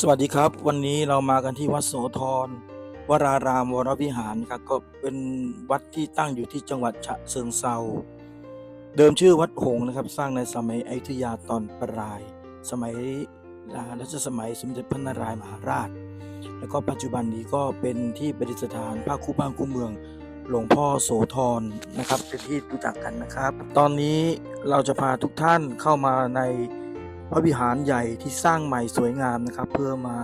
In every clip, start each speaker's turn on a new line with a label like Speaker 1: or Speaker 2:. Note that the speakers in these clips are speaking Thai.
Speaker 1: สวัสดีครับ วันนี้เรามากันที่วัดโสธรวรารามวรวิหารครับก็เป็นวัดที่ตั้งอยู่ที่จังหวัดฉะเชิงเซาเดิมชื่อวัดหงนะครับ สร้างในสมัยอยุธยาตอนปลาย สมัยรัชสมัยสมเด็จพระนารายมหาราช แล้วก็ปัจจุบันนี้ก็เป็นที่ประดิษฐานพระคู่บ้านคู่เมืองหลวงพ่อโสธรนะครับเป็นที่รู้จักกันนะครับ ตอนนี้เราจะพาทุกท่านเข้ามาใน พระวิหารใหญ่ที่สร้างใหม่สวยงามนะครับ เพื่อมา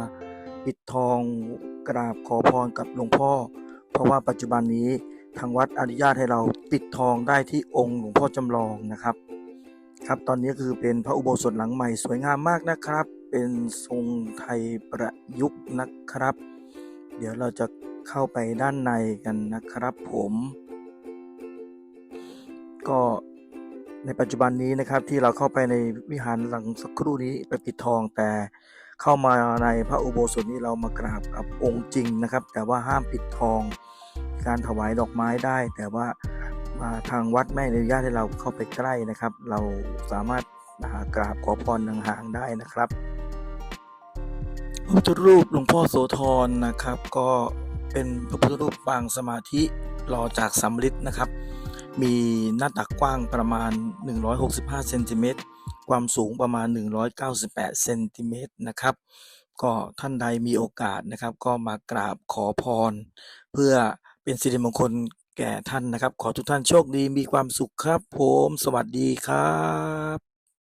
Speaker 1: ปิดทองกราบขอพรกับหลวงพ่อ เพราะว่าปัจจุบันนี้ทางวัดอนุญาตให้เราปิดทองได้ที่องค์หลวงพ่อจำลองนะครับ ครับตอนนี้คือเป็นพระอุโบสถหลังใหม่สวยงามมากนะครับ เป็นทรงไทยประยุกต์นะครับ เดี๋ยวเราจะเข้าไปด้านในกันนะครับผม ก็ ในปัจจุบันนี้นะครับที่เราเข้าไปในวิหารหลังสักครู่นี้ไปปิดทองแต่เข้ามาในพระอุโบสถนี้เรามากราบกับองค์จริงนะครับ แต่ว่าห้ามปิดทอง การถวายดอกไม้ได้ แต่ว่าาทางวัดไม่อนุญาตให้เราเข้าไปใกล้นะครับ เราสามารถากราบขอพรห่างๆได้นะครับพระพุทธรูปหลวงพ่อโสธรนะครับ ก็เป็นพระพุทธรูปปางสมาธิหล่อจากสำริดนะครับ มีหน้าตักกว้างประมาณ 165เซนติเมตรความสูงประมาณ 198เซนติเมตรนะครับ ก็ท่านใดมีโอกาสนะครับ ก็มากราบขอพร เพื่อเป็นสิริมงคลแก่ท่านนะครับ ขอทุกท่านโชคดีมีความสุขครับผม สวัสดีครับ